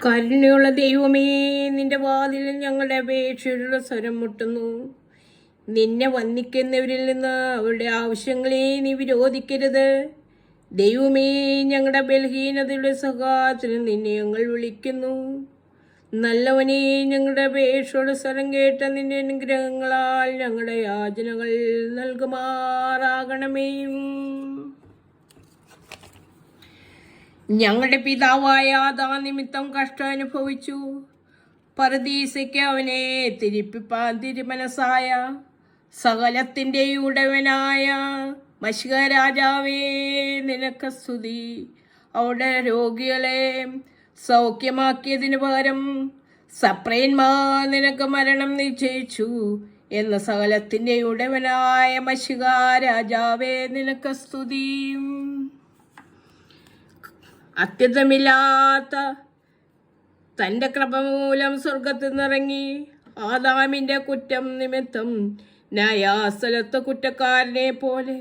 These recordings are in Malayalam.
കരുണയുള്ള ദൈവമേ നിന്റെ വാതിലിൽ ഞങ്ങളുടെ അപേക്ഷയുടെ സ്വരം മുട്ടുന്നു. നിന്നെ വന്നിക്കുന്നവരിൽ നിന്ന് അവരുടെ ആവശ്യങ്ങളെ നീ വിരോധിക്കരുത്. ദൈവമേ ഞങ്ങളുടെ ബലഹീനതയുടെ സഹായത്തിന് നിന്നെ ഞങ്ങൾ വിളിക്കുന്നു. നല്ലവനെ ഞങ്ങളുടെ അപേക്ഷയുടെ സ്വരം കേട്ട നിന്റെ അനുഗ്രഹങ്ങളാൽ ഞങ്ങളുടെ യാചനകൾ നൽകുമാറാകണമേ. ഞങ്ങളുടെ പിതാവായ ആദാ നിമിത്തം കഷ്ടം അനുഭവിച്ചു. പരദീസയ്ക്ക് അവനെ തിരിപ്പിപ്പാൻ തിരുമനസായ സകലത്തിന്റെ ഉടവനായ മഷിക രാജാവേ നിനക്ക് സ്തുതി. അവിടെ രോഗികളെ സൗഖ്യമാക്കിയതിനു പകരം സപ്രയന്മാർ നിനക്ക് മരണം നിശ്ചയിച്ചു എന്ന സകലത്തിന്റെ ഉടവനായ മഷിക രാജാവേ നിനക്ക് സ്തുതിയും അത്യന്തമില്ലാത്ത തന്റെ ക്രമമൂലം മൂലം സ്വർഗത്തിൽ നിന്നിറങ്ങി ആദാമിന്റെ കുറ്റം നിമിത്തം ന്യായാസ്ഥലത്ത് കുറ്റക്കാരനെ പോലെ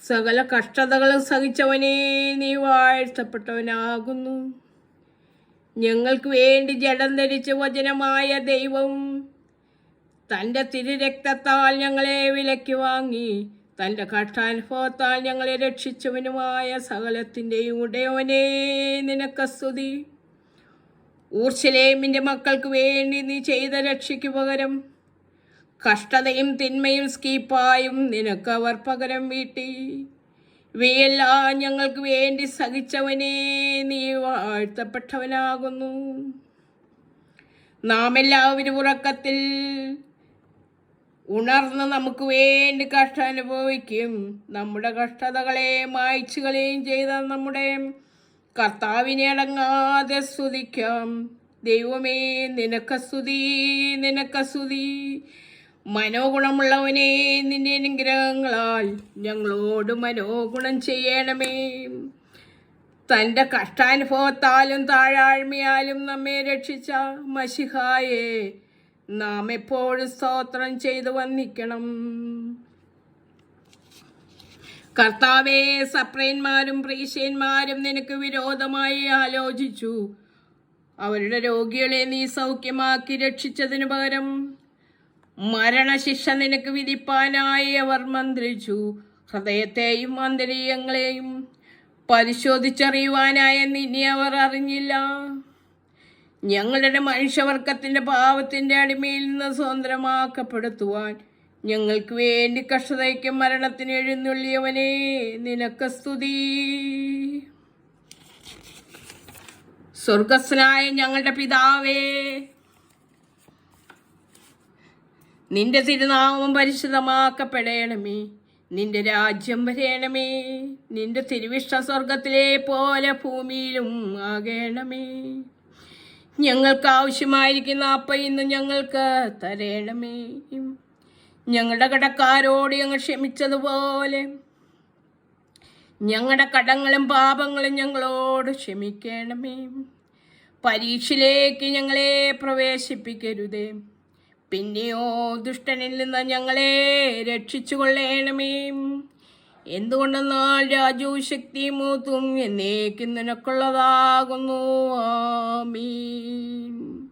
സകല കഷ്ടതകളും സഹിച്ചവനെ നീ വാഴ്ത്തപ്പെട്ടവനാകുന്നു. ഞങ്ങൾക്ക് വേണ്ടി ജഡം ധരിച്ച വചനമായ ദൈവം തന്റെ തിരുരക്തത്താൽ ഞങ്ങളെ വിലയ്ക്ക് വാങ്ങി തന്റെ കഷ്ടാനുഭവത്താൽ ഞങ്ങളെ രക്ഷിച്ചവനുമായ സകലത്തിന്റെയും ഉടയവനേ നിനക്ക് സ്തുതി. ഊർശലേമിന്റെ മക്കൾക്ക് വേണ്ടി നീ ചെയ്ത രക്ഷയ്ക്ക് പകരം കഷ്ടതയും തിന്മയും സ്കീപ്പായും നിനക്ക് അവർ പകരം വീട്ടി. ഇവയെല്ലാം ഞങ്ങൾക്ക് വേണ്ടി സഹിച്ചവനെ നീ വാഴ്ത്തപ്പെട്ടവനാകുന്നു. നാം എല്ലാവരും ഉറക്കത്തിൽ ഉണർന്ന് നമുക്ക് വേണ്ടി കഷ്ടം അനുഭവിക്കും. നമ്മുടെ കഷ്ടതകളെ മായ്ച്ചു കളയുകയും ചെയ്ത നമ്മുടെ കർത്താവിനെ അടങ്ങാതെ സ്തുതിക്കാം. ദൈവമേ നിനക്ക് സ്തുതി നിനക്ക് സ്തുതി. മനോഗുണമുള്ളവനെ നിന്റെ അനുഗ്രഹങ്ങളാൽ ഞങ്ങളോട് മനോഗുണം ചെയ്യണമേ. തന്റെ കഷ്ടാനുഭവത്താലും താഴാഴ്മയാലും നമ്മെ രക്ഷിച്ച മഷിഹായെ നാം എപ്പോഴും സ്തോത്രം ചെയ്തു വന്നിക്കണം. കർത്താവെ സപ്രയന്മാരും പ്രീഷ്യന്മാരും നിനക്ക് വിരോധമായി ആലോചിച്ചു. അവരുടെ രോഗികളെ നീ സൗഖ്യമാക്കി രക്ഷിച്ചതിനു പകരം മരണശിക്ഷ നിനക്ക് വിധിപ്പാനായി അവർ മന്ത്രിച്ചു. ഹൃദയത്തെയും അന്തരീയങ്ങളെയും പരിശോധിച്ചറിയുവാനായ നിന്നെ അവർ അറിഞ്ഞില്ല. ഞങ്ങളുടെ മനുഷ്യവർഗത്തിന്റെ പാവത്തിന്റെ അടിമയിൽ നിന്ന് സ്വതന്ത്രമാക്കപ്പെടുത്തുവാൻ ഞങ്ങൾക്ക് വേണ്ടി കഷ്ടതയ്ക്കും മരണത്തിന് എഴുന്നള്ളിയവനെ നിനക്ക് സ്തുതി. സ്വർഗസ്നായ ഞങ്ങളുടെ പിതാവേ നിന്റെ തിരുനാമം പരിശുദ്ധമാക്കപ്പെടണമേ നിന്റെ രാജ്യം വരേണമേ നിന്റെ തിരുവിഷ്ട സ്വർഗത്തിലെ പോലെ ഭൂമിയിലും ആകണമേ. ഞങ്ങൾക്ക് ആവശ്യമായിരിക്കുന്ന അപ്പ ഇന്ന് ഞങ്ങൾക്ക് തരേണമേ. ഞങ്ങളുടെ കടക്കാരോട് ഞങ്ങൾ ക്ഷമിച്ചതുപോലെ. ഞങ്ങളുടെ കടങ്ങളും പാപങ്ങളും ഞങ്ങളോട് ക്ഷമിക്കണമേ. പരീക്ഷയിലേക്ക് ഞങ്ങളെ പ്രവേശിപ്പിക്കരുതേ. പിന്നെയോ ദുഷ്ടനിൽ നിന്ന് ഞങ്ങളെ രക്ഷിച്ചു കൊള്ളണമേ എന്തുകൊണ്ടെന്നാൽ രാജു ശക്തി മൂത്തും എന്നേക്കും നിനക്കുള്ളതാകുന്നു. ആമീൻ.